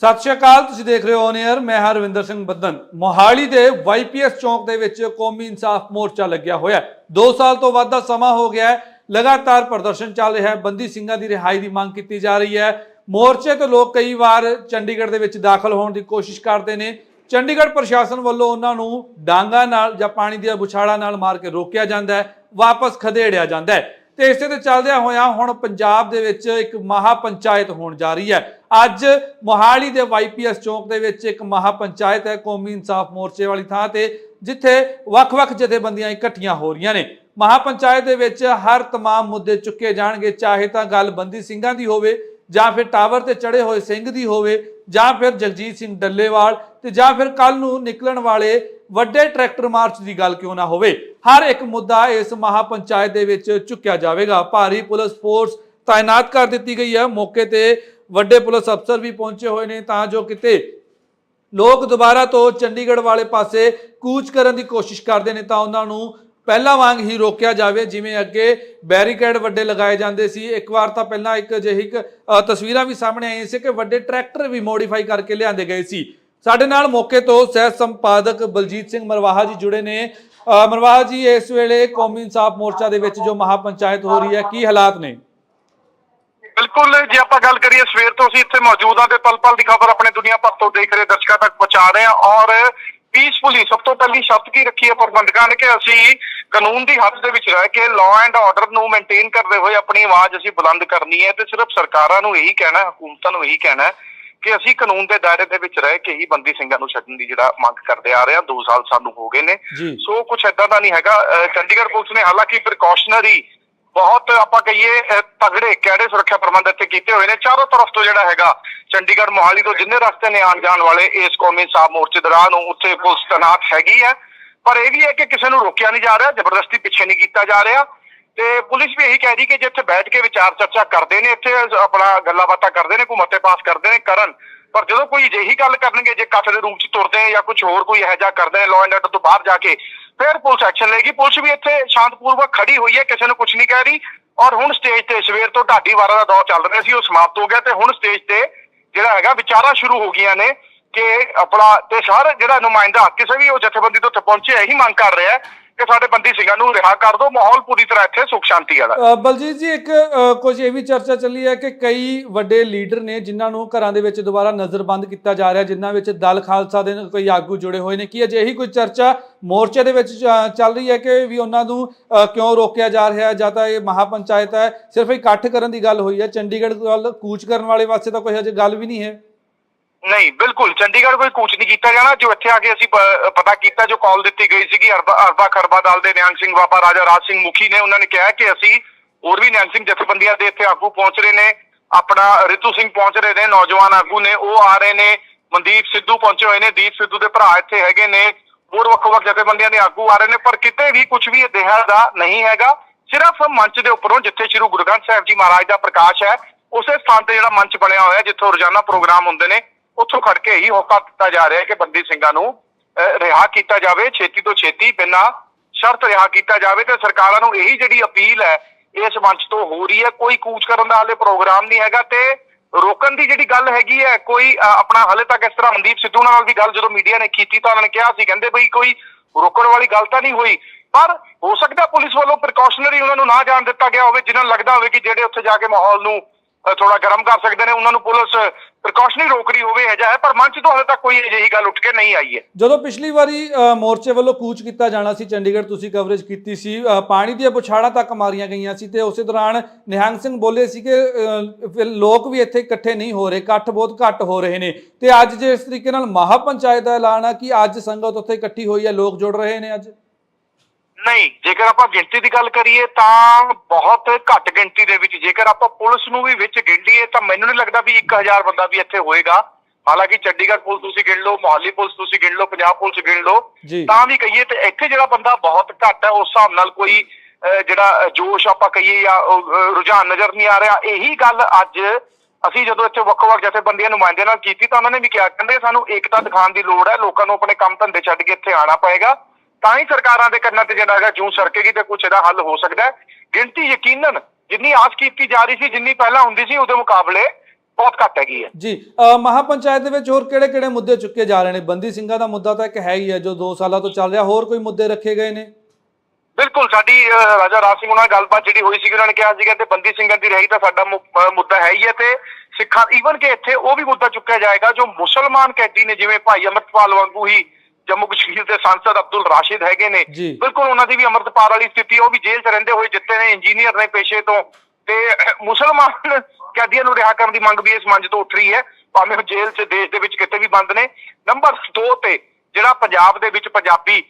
ਸਤਿ ਸ਼੍ਰੀ ਅਕਾਲ, ਤੁਸੀਂ ਦੇਖ ਰਹੇ ਹੋ ਔਨ 에ਅਰ ਮੈਂ ਹਾਂ ਰਵਿੰਦਰ ਸਿੰਘ ਬੱਦਨ। ਮੋਹਾਲੀ ਦੇ ਵਾਈਪੀਐਸ ਚੌਂਕ ਦੇ ਵਿੱਚ ਕੌਮੀ ਇਨਸਾਫ ਮੋਰਚਾ ਲੱਗਿਆ ਹੋਇਆ ਹੈ। 2 ਸਾਲ ਤੋਂ ਵੱਧ ਦਾ ਸਮਾਂ ਹੋ ਗਿਆ ਹੈ, ਲਗਾਤਾਰ ਪ੍ਰਦਰਸ਼ਨ ਚੱਲ ਰਿਹਾ ਹੈ, ਬੰਦੀ ਸਿੰਘਾਂ ਦੀ ਰਿਹਾਈ ਦੀ ਮੰਗ ਕੀਤੀ ਜਾ ਰਹੀ ਹੈ। ਮੋਰਚੇ ਤੋਂ ਲੋਕ ਕਈ ਵਾਰ ਚੰਡੀਗੜ੍ਹ ਦੇ ਵਿੱਚ ਦਾਖਲ ਹੋਣ ਦੀ ਕੋਸ਼ਿਸ਼ ਕਰਦੇ ਨੇ। ਚੰਡੀਗੜ੍ਹ ਪ੍ਰਸ਼ਾਸਨ ਵੱਲੋਂ ਉਹਨਾਂ ਨੂੰ ਡਾਂਗਾ ਨਾਲ ਜਾਂ ਪਾਣੀ ਦੀਆਂ ਬੁਛਾੜਾਂ ਨਾਲ ਮਾਰ ਕੇ ਰੋਕਿਆ ਜਾਂਦਾ ਹੈ, ਵਾਪਸ ਖਦੇੜਿਆ ਜਾਂਦਾ ਹੈ। ਤੇ ਇਸੇ ਤੇ ਚੱਲਦਿਆਂ ਹੋਇਆਂ ਹੁਣ ਪੰਜਾਬ ਦੇ ਵਿੱਚ ਇੱਕ ਮਹਾ ਪੰਚਾਇਤ ਹੋਣ ਜਾ ਰਹੀ ਹੈ ਅੱਜ ਮੋਹਾਲੀ ਦੇ ਵਾਈਪੀਐਸ ਚੌਂਕ ਦੇ ਵਿੱਚ ਇੱਕ ਮਹਾ ਪੰਚਾਇਤ ਹੈ ਕੌਮੀ ਇਨਸਾਫ ਮੋਰਚੇ ਵਾਲੀ ਥਾਂ ਤੇ ਜਿੱਥੇ ਵੱਖ-ਵੱਖ ਜਥੇਬੰਦੀਆਂ ਇਕੱਠੀਆਂ ਹੋ ਰਹੀਆਂ ਨੇ ਮਹਾ ਪੰਚਾਇਤ ਦੇ ਵਿੱਚ ਹਰ तमाम ਮੁੱਦੇ ਚੁੱਕੇ ਜਾਣਗੇ ਚਾਹੇ ਤਾਂ ਗੱਲ ਬੰਦੀ ਸਿੰਘਾਂ ਦੀ ਹੋਵੇ ਜਾਂ ਫਿਰ ਟਾਵਰ ਤੇ ਚੜੇ ਹੋਏ ਸਿੰਘ ਦੀ ਹੋਵੇ ਜਾਂ ਫਿਰ ਜਗਜੀਤ ਸਿੰਘ ਡੱਲੇਵਾਲ ਤੇ ਜਾਂ ਫਿਰ ਕੱਲ ਨੂੰ ਨਿਕਲਣ ਵਾਲੇ ਵੱਡੇ ਟਰੈਕਟਰ ਮਾਰਚ ਦੀ ਗੱਲ ਕਿਉਂ ਨਾ ਹੋਵੇ? ਹਰ ਇੱਕ ਮੁੱਦਾ ਇਸ ਮਹਾ ਪੰਚਾਇਤ ਦੇ ਵਿੱਚ ਚੁੱਕਿਆ ਜਾਵੇਗਾ। ਭਾਰੀ ਪੁਲਿਸ ਫੋਰਸ ਤਾਇਨਾਤ ਕਰ ਦਿੱਤੀ ਗਈ ਹੈ। ਮੌਕੇ ਤੇ ਵੱਡੇ ਪੁਲਿਸ ਅਫਸਰ ਵੀ ਪਹੁੰਚੇ ਹੋਏ ਨੇ ਤਾਂ ਜੋ ਕਿਤੇ ਲੋਕ ਦੁਬਾਰਾ ਤੋਂ ਚੰਡੀਗੜ੍ਹ ਵਾਲੇ ਪਾਸੇ ਕੂਚ ਕਰਨ ਦੀ ਕੋਸ਼ਿਸ਼ ਕਰਦੇ ਨੇ ਤਾਂ ਉਹਨਾਂ ਨੂੰ ਪਹਿਲਾਂ ਵਾਂਗ ਹੀ ਰੋਕਿਆ ਜਾਵੇ ਜਿਵੇਂ ਅੱਗੇ ਬੈਰੀਕੇਡ ਵੱਡੇ ਲਗਾਏ ਜਾਂਦੇ ਸੀ। ਇੱਕ ਵਾਰ ਤਾਂ ਪਹਿਲਾਂ ਇੱਕ ਅਜਿਹੀ ਇੱਕ, ਤਸਵੀਰਾਂ ਵੀ ਸਾਹਮਣੇ ਆਈਆਂ ਸੀ ਕਿ ਵੱਡੇ ਟਰੈਕਟਰ ਵੀ ਮੋਡੀਫਾਈ ਕਰਕੇ ਲਿਆਂਦੇ ਗਏ ਸੀ। ਸਾਡੇ ਨਾਲ ਮੌਕੇ ਤੋਂ ਸਹਿ ਸੰਪਾਦਕ ਬਲਜੀਤ ਸਿੰਘ ਮਰਵਾਹਾ ਜੀ ਜੁੜੇ ਨੇ। ਅ, ਮਰਵਾਹਾ ਜੀ ਇਸ ਵੇਲੇ ਕੌਮੀ ਇਨਸਾਫ ਮੋਰਚਾ ਦੇ ਵਿੱਚ ਜੋ ਮਹਾ ਪੰਚਾਇਤ ਹੋ ਰਹੀ ਹੈ ਕੀ ਹਾਲਾਤ ਨੇ? ਬਿਲਕੁਲ ਜੇ ਆਪਾਂ ਗੱਲ ਕਰੀਏ ਸਵੇਰ ਤੋਂ ਅਸੀਂ ਇੱਥੇ ਮੌਜੂਦ ਹਾਂ ਤੇ ਪਲ ਪਲ ਦੀ ਖਬਰ ਆਪਣੇ ਦੁਨੀਆ ਭਰ ਤੋਂ ਦੇਖ ਰਹੇ ਦਰਸ਼ਕਾਂ ਤੱਕ ਪਹੁੰਚਾ ਰਹੇ ਹਾਂ। ਔਰ ਪੀਸਫੁਲੀ ਸਭ ਤੋਂ ਪਹਿਲੀ ਸ਼ਬਦ ਕੀ ਰੱਖੀ ਹੈ ਪ੍ਰਬੰਧਕਾਂ ਨੇ ਕਿ ਅਸੀਂ ਕਾਨੂੰਨ ਦੀ ਹੱਦ ਦੇ ਵਿੱਚ ਰਹਿ ਕੇ ਲਾਅ ਐਂਡ ਆਰਡਰ ਨੂੰ ਮੇਨਟੇਨ ਕਰਦੇ ਹੋਏ ਆਪਣੀ ਆਵਾਜ਼ ਅਸੀਂ ਬੁਲੰਦ ਕਰਨੀ ਹੈ ਤੇ ਸਿਰਫ ਸਰਕਾਰਾਂ ਨੂੰ ਇਹੀ ਕਹਿਣਾ ਹੈ, ਹਕੂਮਤਾਂ ਨੂੰ ਇਹੀ ਕਹਿਣਾ ਹੈ ਕਿ ਅਸੀਂ ਕਾਨੂੰਨ ਦੇ ਦਾਇਰੇ ਦੇ ਵਿੱਚ ਰਹਿ ਕੇ ਹੀ ਬੰਦੀ ਸਿੰਘਾਂ ਨੂੰ ਛੱਡਣ ਦੀ ਜਿਹੜਾ ਮੰਗ ਕਰਦੇ ਆ ਰਹੇ ਹਾਂ 2 ਸਾਲ ਸਾਨੂੰ ਹੋ ਗਏ ਨੇ। ਸੋ ਕੁਝ ਏਦਾਂ ਦਾ ਨਹੀਂ ਹੈਗਾ। ਚੰਡੀਗੜ੍ਹ ਪੁਲਿਸ ਨੇ ਹਾਲਾਂਕਿ ਪ੍ਰੀਕਾਸ਼ਨਰੀ ਬਹੁਤ ਆਪਾਂ ਕਹੀਏ ਤਗੜੇ ਕਿਹੜੇ ਸੁਰੱਖਿਆ ਪ੍ਰਬੰਧ ਇੱਥੇ ਕੀਤੇ ਹੋਏ ਨੇ। ਚਾਰੋਂ ਤਰਫ ਤੋਂ ਜਿਹੜਾ ਹੈਗਾ ਚੰਡੀਗੜ੍ਹ ਮੋਹਾਲੀ ਤੋਂ ਜਿੰਨੇ ਰਸਤੇ ਨੇ ਆਉਣ ਜਾਣ ਵਾਲੇ ਇਸ ਕੌਮੀ ਇਨਸਾਫ ਮੋਰਚੇ ਦੇ ਰਾਹ ਨੂੰ ਉੱਥੇ ਪੁਲਿਸ ਤੈਨਾਤ ਹੈਗੀ ਹੈ। ਪਰ ਇਹ ਵੀ ਹੈ ਕਿ ਕਿਸੇ ਨੂੰ ਰੋਕਿਆ ਨਹੀਂ ਜਾ ਰਿਹਾ ਜ਼ਬਰਦਸਤੀ ਪਿੱਛੇ ਨਹੀਂ ਕੀਤਾ ਜਾ ਰਿਹਾ। ਤੇ ਪੁਲਿਸ ਵੀ ਇਹੀ ਕਹਿ ਰਹੀ ਕਿ ਜੇ ਇੱਥੇ ਬੈਠ ਕੇ ਵਿਚਾਰ ਚਰਚਾ ਕਰਦੇ ਨੇ, ਇੱਥੇ ਆਪਣਾ ਗੱਲਾਂ ਬਾਤਾਂ ਕਰਦੇ ਨੇ ਘੁਮਤੇ ਪਾਸ ਕਰਦੇ ਨੇ, ਕਰਨ। ਪਰ ਜਦੋਂ ਕੋਈ ਅਜਿਹੀ ਗੱਲ ਕਰਨਗੇ, ਜੇ ਕੱਥ ਦੇ ਰੂਪ ਚ ਤੁਰਦੇ ਨੇ ਜਾਂ ਕੁਝ ਹੋਰ ਕੋਈ ਇਹੋ ਜਿਹਾ ਕਰਦੇ ਨੇ ਲਾਅ ਐਂਡ ਆਰਡਰ ਤੋਂ ਬਾਹਰ ਜਾ ਕੇ, ਫਿਰ ਪੁਲਿਸ ਐਕਸ਼ਨ ਲਏਗੀ। ਪੁਲਿਸ ਵੀ ਇੱਥੇ ਸ਼ਾਂਤਪੂਰਵਕ ਖੜੀ ਹੋਈ ਹੈ, ਕਿਸੇ ਨੂੰ ਕੁਝ ਨਹੀਂ ਕਹਿ ਰਹੀ। ਔਰ ਹੁਣ ਸਟੇਜ ਤੇ ਸਵੇਰ ਤੋਂ ਢਾਡੀ ਵਾਰਾਂ ਦਾ ਦੌਰ ਚੱਲ ਰਿਹਾ ਸੀ, ਉਹ ਸਮਾਪਤ ਹੋ ਗਿਆ ਤੇ ਹੁਣ ਸਟੇਜ ਤੇ ਜਿਹੜਾ ਹੈਗਾ, ਵਿਚਾਰਾਂ ਸ਼ੁਰੂ ਹੋ ਗਈਆਂ ਨੇ ਕਿ ਆਪਣਾ ਤੇ ਸਾਰ ਜਿਹੜਾ ਨੁਮਾਇੰਦਾ, ਕਿਸੇ ਵੀ ਉਹ ਜਥੇਬੰਦੀ ਤੋਂ ਉੱਥੇ ਪਹੁੰਚਿਆ ਇਹੀ ਮੰਗ ਕਰ ਰਿਹਾ ਕਿ ਸਾਡੇ ਬੰਦੀ ਸਿੰਘਾਂ ਨੂੰ ਰਿਹਾ ਕਰ ਦਿਓ ਮਾਹੌਲ ਪੂਰੀ ਤਰ੍ਹਾਂ ਇੱਥੇ ਸੁਖ ਸ਼ਾਂਤੀ ਵਾਲਾ ਬਲਜੀਤ ਜੀ, ਇੱਕ ਕੁਝ ਇਹ ਵੀ ਚਰਚਾ ਚੱਲੀ ਹੈ ਕਿ ਕਈ ਵੱਡੇ ਲੀਡਰ ਨੇ ਜਿਨ੍ਹਾਂ ਨੂੰ ਘਰਾਂ ਦੇ ਵਿੱਚ ਦੁਬਾਰਾ ਨਜ਼ਰਬੰਦ ਕੀਤਾ ਜਾ ਰਿਹਾ, ਜਿਨ੍ਹਾਂ ਵਿੱਚ ਦਲ ਖਾਲਸਾ ਦੇ ਕੋਈ ਆਗੂ ਜੁੜੇ ਹੋਏ ਨੇ। ਕੀ ਅਜਿਹੀ ਕੋਈ ਚਰਚਾ ਮੋਰਚੇ ਦੇ ਵਿੱਚ ਚੱਲ ਰਹੀ ਹੈ ਕਿ ਵੀ ਉਹਨਾਂ ਨੂੰ ਕਿਉਂ ਰੋਕਿਆ ਜਾ ਰਿਹਾ ਹੈ? ਜਾਂ ਤਾਂ ਇਹ ਮਹਾ ਪੰਚਾਇਤ ਹੈ, ਸਿਰਫ ਇਕੱਠ ਕਰਨ ਦੀ ਗੱਲ ਹੋਈ ਹੈ। ਚੰਡੀਗੜ੍ਹ ਵੱਲ ਕੂਚ ਕਰਨ ਵਾਲੇ ਪਾਸੇ ਤਾਂ ਕੋਈ ਅਜੇ ਗੱਲ ਵੀ ਨਹੀਂ ਹੈ। ਨਹੀਂ, ਬਿਲਕੁਲ। ਚੰਡੀਗੜ੍ਹ ਕੋਈ ਕੂਚ ਨਹੀਂ ਕੀਤਾ ਜਾਣਾ। ਜੋ ਇੱਥੇ ਆ ਕੇ ਅਸੀਂ ਪ- ਪਤਾ ਕੀਤਾ, ਜੋ ਕਾਲ ਦਿੱਤੀ ਗਈ ਸੀਗੀ, ਅਰਬਾ ਅਰਬਾ ਖਰਬਾ ਦਲ ਦੇ ਨਿਹੰਗ ਸਿੰਘ ਬਾਬਾ ਰਾਜਾ ਰਾਜ ਸਿੰਘ ਮੁਖੀ ਨੇ, ਉਹਨਾਂ ਨੇ ਕਿਹਾ ਕਿ ਅਸੀਂ ਹੋਰ ਵੀ ਨਿਹੰਗ ਸਿੰਘ ਜਥੇਬੰਦੀਆਂ ਦੇ ਇੱਥੇ ਆਗੂ ਪਹੁੰਚ ਰਹੇ ਨੇ, ਆਪਣਾ ਰਿਤੂ ਸਿੰਘ ਪਹੁੰਚ ਰਹੇ ਨੇ, ਨੌਜਵਾਨ ਆਗੂ ਨੇ, ਉਹ ਆ ਰਹੇ ਨੇ, ਮਨਦੀਪ ਸਿੱਧੂ ਪਹੁੰਚੇ ਹੋਏ ਨੇ, ਦੀਪ ਸਿੱਧੂ ਦੇ ਭਰਾ ਇੱਥੇ ਹੈਗੇ ਨੇ, ਹੋਰ ਵੱਖੋ ਵੱਖ ਜਥੇਬੰਦੀਆਂ ਦੇ ਆਗੂ ਆ ਰਹੇ ਨੇ, ਪਰ ਕਿਤੇ ਵੀ ਕੁਝ ਵੀ ਅਜਿਹਾ ਦਾ ਨਹੀਂ ਹੈਗਾ। ਸਿਰਫ ਮੰਚ ਦੇ ਉੱਪਰੋਂ, ਜਿੱਥੇ ਸ਼੍ਰੀ ਗੁਰੂ ਗ੍ਰੰਥ ਸਾਹਿਬ ਜੀ ਮਹਾਰਾਜ ਦਾ ਪ੍ਰਕਾਸ਼ ਹੈ, ਉਸੇ ਸਥਾਨ ਤੇ ਜਿਹੜਾ ਮੰਚ ਬਣਿਆ ਹੋਇਆ, ਜਿੱਥੋਂ ਰੋਜ਼ਾਨਾ ਪ੍ਰੋਗਰਾਮ ਹੁੰਦੇ ਨੇ ਉੱਥੋਂ ਖੜ ਕੇ ਹੀ ਹੋਕਾ ਦਿੱਤਾ ਜਾ ਰਿਹਾ ਹੈ ਕਿ ਬੰਦੀ ਸਿੰਘਾਂ ਨੂੰ ਰਿਹਾ ਕੀਤਾ ਜਾਵੇ, ਛੇਤੀ ਤੋਂ ਛੇਤੀ ਬਿਨਾਂ ਸ਼ਰਤ ਰਿਹਾ ਕੀਤਾ ਜਾਵੇ ਤੇ ਸਰਕਾਰਾਂ ਨੂੰ ਇਹੀ ਜਿਹੜੀ ਅਪੀਲ ਹੈ, ਇਸ ਮੰਚ ਤੋਂ ਹੋ ਰਹੀ ਹੈ। ਕੋਈ ਕੂਚ ਕਰਨ ਦਾ ਹਾਲੇ ਪ੍ਰੋਗਰਾਮ ਨਹੀਂ ਹੈਗਾ ਤੇ ਰੋਕਣ ਦੀ ਜਿਹੜੀ ਗੱਲ ਹੈਗੀ ਹੈ, ਕੋਈ ਆਪਣਾ ਹਲੇ ਤੱਕ ਇਸ ਤਰ੍ਹਾਂ ਮਨਦੀਪ ਸਿੱਧੂ ਨਾਲ ਵੀ ਗੱਲ ਜਦੋਂ ਮੀਡੀਆ ਨੇ ਕੀਤੀ ਤਾਂ ਉਹਨਾਂ ਨੇ ਕਿਹਾ ਸੀ, ਕਹਿੰਦੇ ਬਈ ਕੋਈ ਰੋਕਣ ਵਾਲੀ ਗੱਲ ਤਾਂ ਨਹੀਂ ਹੋਈ। ਪਰ ਹੋ ਸਕਦਾ ਪੁਲਿਸ ਵੱਲੋਂ ਪ੍ਰੀਕਾਸ਼ਨਰੀ ਉਹਨਾਂ ਨੂੰ ਨਾ ਜਾਣ ਦਿੱਤਾ ਗਿਆ ਹੋਵੇ, ਜਿਨ੍ਹਾਂ ਨੂੰ ਲੱਗਦਾ ਹੋਵੇ ਕਿ ਜਿਹੜੇ ਉੱਥੇ ਜਾ ਕੇ ਮਾਹੌਲ ਨੂੰ ਥੋੜਾ ਗਰਮ ਕਰ ਸਕਦੇ ਨੇ, ਉਹਨਾਂ ਨੂੰ ਪੁਲਿਸ ਪ੍ਰੀਕਾਸ਼ਨਰੀ ਰੋਕ ਹੋਵੇ, ਇਹ ਜਿਹਾ ਪਰ ਮੰਚ ਤੋਂ ਹਲੇ ਤੱਕ ਕੋਈ ਅਜਿਹੀ ਗੱਲ ਉੱਠ ਕੇ ਨਹੀਂ ਆਈ ਹੈ। ਜਦੋਂ ਪਿਛਲੀ ਵਾਰੀ ਮੋਰਚੇ ਵੱਲੋਂ ਕੂਚ ਕੀਤਾ ਜਾਣਾ ਸੀ, ਚੰਡੀਗੜ੍ਹ ਤੁਸੀਂ ਕਵਰੇਜ ਕੀਤੀ ਸੀ ਪਾਣੀ ਦੀਆਂ ਬੁਛਾੜਾਂ ਤੱਕ ਮਾਰੀਆਂ ਗਈਆਂ ਸੀ ਤੇ ਉਸੇ ਦੌਰਾਨ ਨਿਹੰਗ ਸਿੰਘ ਬੋਲੇ ਸੀ ਕਿ ਲੋਕ ਵੀ ਇੱਥੇ ਇਕੱਠੇ ਨਹੀਂ ਹੋ ਰਹੇ, ਇਕੱਠ ਬਹੁਤ ਘੱਟ ਹੋ ਰਹੇ ਨੇ। ਤੇ ਅੱਜ ਜੇ ਇਸ ਤਰੀਕੇ ਨਾਲ ਮਹਾ ਪੰਚਾਇਤ ਦਾ ਐਲਾਨ ਆ ਕਿ ਅੱਜ ਸੰਗਤ ਉੱਥੇ ਇਕੱਠੀ ਹੋਈ ਹੈ, ਲੋਕ ਜੁੜ ਰਹੇ ਨੇ ਅੱਜ? ਨਹੀਂ ਜੇਕਰ ਆਪਾਂ ਗਿਣਤੀ ਦੀ ਗੱਲ ਕਰੀਏ ਤਾਂ ਬਹੁਤ ਘੱਟ ਗਿਣਤੀ ਦੇ ਵਿੱਚ ਜੇਕਰ ਆਪਾਂ ਪੁਲਿਸ ਨੂੰ ਵੀ ਵਿੱਚ ਗਿਣ ਲਈਏ ਤਾਂ ਮੈਨੂੰ ਨਹੀਂ ਲੱਗਦਾ ਵੀ 1000 ਬੰਦਾ ਵੀ ਇੱਥੇ ਹੋਏਗਾ। ਹਾਲਾਂਕਿ ਚੰਡੀਗੜ੍ਹ ਪੁਲਿਸ ਤੁਸੀਂ ਗਿਣ ਲਓ ਮੋਹਾਲੀ ਪੁਲਿਸ ਤੁਸੀਂ ਗਿਣ ਲਓ ਪੰਜਾਬ ਪੁਲਿਸ ਗਿਣ ਲਓ ਤਾਂ ਵੀ ਕਹੀਏ ਤੇ ਇੱਥੇ ਜਿਹੜਾ ਬੰਦਾ ਬਹੁਤ ਘੱਟ ਹੈ ਉਸ ਹਿਸਾਬ ਨਾਲ ਕੋਈ ਜਿਹੜਾ ਜੋਸ਼ ਆਪਾਂ ਕਹੀਏ ਜਾਂ ਰੁਝਾਨ ਨਜ਼ਰ ਨਹੀਂ ਆ ਰਿਹਾ। ਇਹੀ ਗੱਲ ਅੱਜ ਅਸੀਂ ਜਦੋਂ ਇੱਥੇ ਵੱਖ-ਵੱਖ ਜਥੇਬੰਦੀਆਂ ਨੁਮਾਇੰਦਿਆਂ ਨਾਲ ਕੀਤੀ ਤਾਂ ਉਹਨਾਂ ਨੇ ਵੀ ਕਿਹਾ ਕਹਿੰਦੇ ਸਾਨੂੰ ਏਕਤਾ ਦਿਖਾਉਣ ਦੀ ਲੋੜ ਹੈ ਲੋਕਾਂ ਨੂੰ ਆਪਣੇ ਕੰਮ ਧੰਦੇ ਛੱਡ ਕੇ ਇੱਥੇ ਆਉਣਾ ਪਏਗਾ। ਤਾਂ ਹੀ ਸਰਕਾਰਾਂ ਦੇ ਕੰਨਾਂ ਤੇ ਜਿਹੜਾ ਹੈਗਾ ਜੂੰ ਸਰਕੇਗੀ ਤੇ ਕੁਝ ਇਹਦਾ ਹੱਲ ਹੋ ਸਕਦਾ ਹੈ। ਗਿਣਤੀ ਯਕੀਨਨ ਜਿੰਨੀ ਆਸ ਕੀਤੀ ਜਾ ਰਹੀ ਸੀ ਜਿੰਨੀ ਪਹਿਲਾਂ ਹੁੰਦੀ ਸੀ ਉਹਦੇ ਮੁਕਾਬਲੇ ਬਹੁਤ ਘੱਟ ਹੈਗੀ ਹੈ। ਜੀ ਅ, ਮਹਾ ਪੰਚਾਇਤ ਦੇ ਵਿੱਚ ਹੋਰ ਕਿਹੜੇ ਕਿਹੜੇ ਮੁੱਦੇ ਚੁੱਕੇ ਜਾ ਰਹੇ ਨੇ? ਬੰਦੀ ਸਿੰਘਾਂ ਦਾ ਮੁੱਦਾ ਤਾਂ ਇੱਕ ਹੈ ਹੀ ਹੈ ਜੋ 2 ਸਾਲਾਂ ਤੋਂ ਚੱਲ ਰਿਹਾ। ਹੋਰ ਕੋਈ ਮੁੱਦੇ ਰੱਖੇ ਗਏ ਨੇ? ਬਿਲਕੁਲ ਸਾਡੀ ਰਾਜਾ ਰਾਜ ਸਿੰਘ ਨਾਲ ਗੱਲਬਾਤ ਜਿਹੜੀ ਹੋਈ ਸੀ ਉਹਨਾਂ ਨੇ ਕਿਹਾ ਸੀਗਾ ਤੇ ਬੰਦੀ ਸਿੰਘਾਂ ਦੀ ਰਹੀ ਤਾਂ ਸਾਡਾ ਮੁੱਦਾ ਹੈ ਹੀ ਹੈ ਤੇ ਸਿੱਖਾਂ ਈਵਨ ਕਿ ਇੱਥੇ ਉਹ ਵੀ ਮੁੱਦਾ ਚੁੱਕਿਆ ਜਾਏਗਾ ਜੋ ਮੁਸਲਮਾਨ ਕੈਦੀ ਨੇ ਜਿਵੇਂ ਭਾਈ ਅਮਰਪਾਲ ਵਾਂਗੂ ਹੀ ਜੰਮੂ ਕਸ਼ਮੀਰ ਦੇ ਸੰਸਦ ਅਬਦੁਲ ਰਾਸ਼ਿਦ ਹੈਗੇ ਨੇ। ਬਿਲਕੁਲ ਉਹਨਾਂ ਦੀ ਵੀ ਅਮਰਤਪਾਲ ਵਾਲੀ ਸਥਿਤੀ ਉਹ ਵੀ ਜੇਲ੍ਹ 'ਚ ਰਹਿੰਦੇ ਹੋਏ ਜਿੱਤੇ ਨੇ ਇੰਜੀਨੀਅਰ ਨੇ ਪੇਸ਼ੇ ਤੋਂ। ਤੇ ਮੁਸਲਮਾਨ ਕੈਦੀਆਂ ਨੂੰ ਰਿਹਾ ਕਰਨ ਦੀ ਮੰਗ ਵੀ ਇਸ ਮੰਚ ਤੋਂ ਉੱਠ ਰਹੀ ਹੈ। ਭਾਵੇਂ ਉਹ ਜੇਲ੍ਹ 'ਚ ਦੇਸ਼ ਦੇ ਵਿੱਚ ਕਿਤੇ ਵੀ ਬੰਦ ਨੇ। ਨੰਬਰ 2 ਤੇ ਜਿਹੜਾ ਪੰਜਾਬ ਦੇ ਵਿੱਚ ਪੰਜਾਬੀ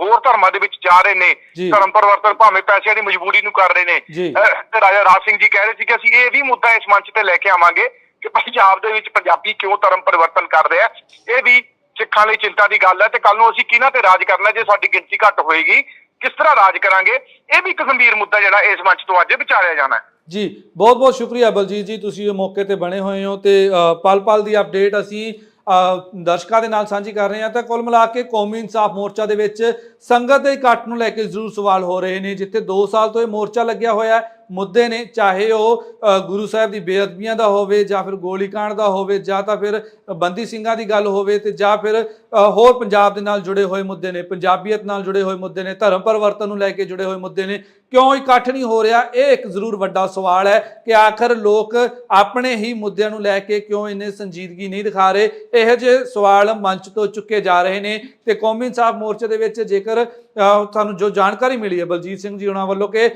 ਹੋਰ ਧਰਮਾਂ ਦੇ ਵਿੱਚ ਜਾ ਰਹੇ ਨੇ। ਧਰਮ ਪਰਿਵਰਤਨ ਭਾਵੇਂ ਪੈਸਿਆਂ ਦੀ ਮਜਬੂਰੀ ਨੂੰ ਕਰ ਰਹੇ ਨੇ ਤੇ ਰਾਜਾ ਰਾਜ ਸਿੰਘ ਜੀ ਕਹਿ ਰਹੇ ਸੀ ਕਿ ਅਸੀਂ ਇਹ ਵੀ ਮੁੱਦਾ ਇਸ ਮੰਚ ਤੇ ਲੈ ਕੇ ਆਵਾਂਗੇ ਕਿ ਪੰਜਾਬ ਦੇ ਵਿੱਚ ਪੰਜਾਬੀ ਕਿਉਂ ਧਰਮ ਪਰਿਵਰਤਨ ਕਰ ਰਿਹਾ ਇਹ ਵੀ ਸਿੱਖਾਂ ਲਈ ਚਿੰਤਾ ਦੀ ਗੱਲ ਹੈ ਤੇ ਕੱਲ ਨੂੰ ਅਸੀਂ ਕਿਹਨਾਂ ਤੇ ਰਾਜ ਕਰਨਾ ਜੇ ਸਾਡੀ ਗਿਣਤੀ ਘੱਟ ਹੋਏਗੀ ਕਿਸ ਤਰ੍ਹਾਂ ਰਾਜ ਕਰਾਂਗੇ? ਇਹ ਵੀ ਇੱਕ ਗੰਭੀਰ ਮੁੱਦਾ ਜਿਹੜਾ ਇਸ ਮੰਚ ਤੋਂ ਅੱਜ ਵਿਚਾਰਿਆ ਜਾਣਾ ਹੈ। ਜੀ ਬਹੁਤ ਬਹੁਤ ਸ਼ੁਕਰੀਆ ਬਲਜੀਤ ਜੀ ਤੁਸੀਂ ਇਹ ਮੌਕੇ ਤੇ ਬਣੇ ਹੋਏ ਹੋ ਤੇ ਅ, ਪਲ ਪਲ ਦੀ ਅਪਡੇਟ ਅਸੀਂ ਦਰਸ਼ਕਾਂ ਦੇ ਨਾਲ ਸਾਂਝੀ ਕਰ ਰਹੇ ਹਾਂ ਤਾਂ ਕੁੱਲ ਮਿਲਾ ਕੇ ਕੌਮੀ ਇਨਸਾਫ ਮੋਰਚਾ ਦੇ ਵਿੱਚ ਸੰਗਤ ਦੇ ਇਕੱਠ ਨੂੰ ਲੈ ਕੇ ਜ਼ਰੂਰ ਸਵਾਲ ਹੋ ਰਹੇ ਨੇ, ਜਿੱਥੇ 2 ਸਾਲ ਤੋਂ ਇਹ ਮੋਰਚਾ ਲੱਗਿਆ ਹੋਇਆ ਹੈ। ਮੁੱਦੇ ਨੇ, ਚਾਹੇ ਉਹ ਗੁਰੂ ਸਾਹਿਬ ਦੀ ਬੇਅਦਬੀਆਂ ਦਾ ਹੋਵੇ ਜਾਂ ਫਿਰ ਗੋਲੀकांड ਦਾ ਹੋਵੇ ਜਾਂ ਤਾਂ ਫਿਰ ਬੰਦੀ ਸਿੰਘਾਂ ਦੀ ਗੱਲ ਹੋਵੇ ਤੇ ਜਾਂ ਫਿਰ ਹੋਰ ਪੰਜਾਬ ਦੇ ਨਾਲ ਜੁੜੇ ਹੋਏ ਮੁੱਦੇ ਨੇ, ਪੰਜਾਬੀਅਤ ਨਾਲ ਜੁੜੇ ਹੋਏ ਮੁੱਦੇ ਨੇ, ਧਰਮ ਪਰਿਵਰਤਨ ਨੂੰ ਲੈ ਕੇ ਜੁੜੇ ਹੋਏ ਮੁੱਦੇ ਨੇ ਕਿਉਂ ਇਕੱਠ ਨਹੀਂ ਹੋ ਰਿਹਾ? ਇਹ ਇੱਕ ਜ਼ਰੂਰ ਵੱਡਾ ਸਵਾਲ ਹੈ ਕਿ ਆਖਰ ਲੋਕ ਆਪਣੇ ਹੀ ਮੁੱਦਿਆਂ ਨੂੰ ਲੈ ਕੇ ਕਿਉਂ ਇੰਨੇ ਸੰਜੀਦਗੀ ਨਹੀਂ ਦਿਖਾ ਰਹੇ? ਇਹੋ ਜਿਹੇ ਸਵਾਲ ਮੰਚ ਤੋਂ ਚੁੱਕੇ ਜਾ ਰਹੇ ਨੇ ਤੇ ਕੌਮੀ ਇਨਸਾਫ ਮੋਰਚੇ ਦੇ ਵਿੱਚ ਜੇਕਰ ਅ, ਸਾਨੂੰ ਜੋ ਜਾਣਕਾਰੀ ਮਿਲੀ ਹੈ ਬਲਜੀਤ ਸਿੰਘ ਜੀ ਉਹਨਾਂ ਵੱਲੋਂ ਕਿ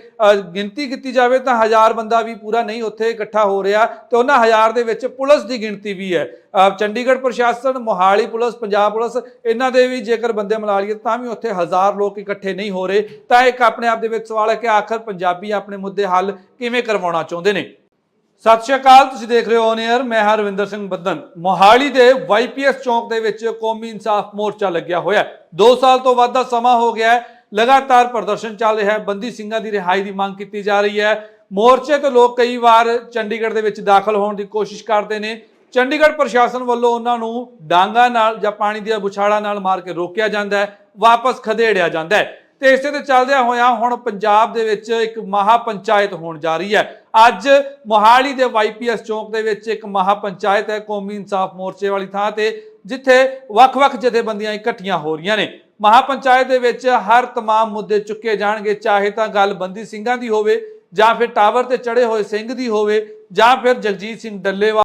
ਗਿਣਤੀ ਕੀਤੀ ਜਾਵੇ ਤਾਂ ਹਜ਼ਾਰ ਬੰਦਾ ਵੀ ਪੂਰਾ ਨਹੀਂ ਉੱਥੇ ਇਕੱਠਾ ਹੋ ਰਿਹਾ ਤੇ ਉਹਨਾਂ ਹਜ਼ਾਰ ਦੇ ਵਿੱਚ ਪੁਲਿਸ ਦੀ ਗਿਣਤੀ ਵੀ ਹੈ। ਚੰਡੀਗੜ੍ਹ ਪ੍ਰਸ਼ਾਸਨ ਮੋਹਾਲੀ ਪੁਲਿਸ ਪੰਜਾਬ ਪੁਲਿਸ ਇਹਨਾਂ ਦੇ ਵੀ ਜੇਕਰ ਬੰਦੇ ਮਿਲਾ ਲਈਏ ਤਾਂ ਵੀ ਉੱਥੇ ਹਜ਼ਾਰ ਲੋਕ ਇਕੱਠੇ ਨਹੀਂ ਹੋ ਰਹੇ। ਤਾਂ ਇੱਕ ਆਪਣੇ ਆਪ ਦੇ ਵਿੱਚ ਸਵਾਲ ਹੈ ਕਿ ਆਖਰ ਪੰਜਾਬੀ ਆਪਣੇ ਮੁੱਦੇ ਹੱਲ ਕਿਵੇਂ ਕਰਵਾਉਣਾ ਚਾਹੁੰਦੇ ਨੇ? ਸਤਿ ਸ਼੍ਰੀ ਅਕਾਲ, ਤੁਸੀਂ ਦੇਖ ਰਹੇ ਹੋ ਔਨ ਮੈਂ ਹਰਵਿੰਦਰ ਸਿੰਘ ਬੱਦਨ। ਮੋਹਾਲੀ ਦੇ ਵਾਈਪੀਐਸ ਚੌਂਕ ਦੇ ਵਿੱਚ ਕੌਮੀ ਇਨਸਾਫ ਮੋਰਚਾ ਲੱਗਿਆ ਹੋਇਆ 2 ਸਾਲ ਤੋਂ ਵੱਧ ਦਾ ਸਮਾਂ ਹੋ ਗਿਆ ਹੈ, ਲਗਾਤਾਰ ਪ੍ਰਦਰਸ਼ਨ ਚੱਲ ਰਿਹਾ ਹੈ, ਬੰਦੀ ਸਿੰਘਾਂ ਦੀ ਰਿਹਾਈ ਦੀ ਮੰਗ ਕੀਤੀ ਜਾ ਰਹੀ ਹੈ। ਮੋਰਚੇ ਤੋਂ ਲੋਕ ਕਈ ਵਾਰ ਚੰਡੀਗੜ੍ਹ ਦੇ ਵਿੱਚ ਦਾਖਲ ਹੋਣ ਦੀ ਕੋਸ਼ਿਸ਼ ਕਰਦੇ ਨੇ। ਚੰਡੀਗੜ੍ਹ ਪ੍ਰਸ਼ਾਸਨ ਵੱਲੋਂ ਉਹਨਾਂ ਨੂੰ ਡਾਂਗਾ ਨਾਲ ਜਾਂ ਪਾਣੀ ਦੀਆਂ ਬੁਛਾੜਾਂ ਨਾਲ ਮਾਰ ਕੇ ਰੋਕਿਆ ਜਾਂਦਾ ਹੈ, ਵਾਪਸ ਖਦੇੜਿਆ ਜਾਂਦਾ ਹੈ। ਤੇ ਇਸੇ ਤੇ ਚੱਲਦਿਆਂ ਹੋਇਆਂ ਹੁਣ ਪੰਜਾਬ ਦੇ ਵਿੱਚ ਇੱਕ ਮਹਾ ਪੰਚਾਇਤ ਹੋਣ ਜਾ ਰਹੀ ਹੈ ਅੱਜ ਮੋਹਾਲੀ ਦੇ ਵਾਈਪੀਐਸ ਚੌਂਕ ਦੇ ਵਿੱਚ ਇੱਕ ਮਹਾ ਪੰਚਾਇਤ ਹੈ ਕੌਮੀ ਇਨਸਾਫ ਮੋਰਚੇ ਵਾਲੀ ਥਾਂ ਤੇ ਜਿੱਥੇ ਵੱਖ-ਵੱਖ ਜਥੇਬੰਦੀਆਂ ਇਕੱਠੀਆਂ ਹੋ ਰਹੀਆਂ ਨੇ ਮਹਾ ਪੰਚਾਇਤ ਦੇ ਵਿੱਚ ਹਰ तमाम ਮੁੱਦੇ ਚੁੱਕੇ ਜਾਣਗੇ ਚਾਹੇ ਤਾਂ ਗੱਲ ਬੰਦੀ ਸਿੰਘਾਂ ਦੀ ਹੋਵੇ ਜਾਂ ਫਿਰ ਟਾਵਰ ਤੇ ਚੜੇ ਹੋਏ ਸਿੰਘ ਦੀ ਹੋਵੇ ਜਾਂ ਫਿਰ ਜਗਜੀਤ ਸਿੰਘ ਡੱਲੇਵਾਲ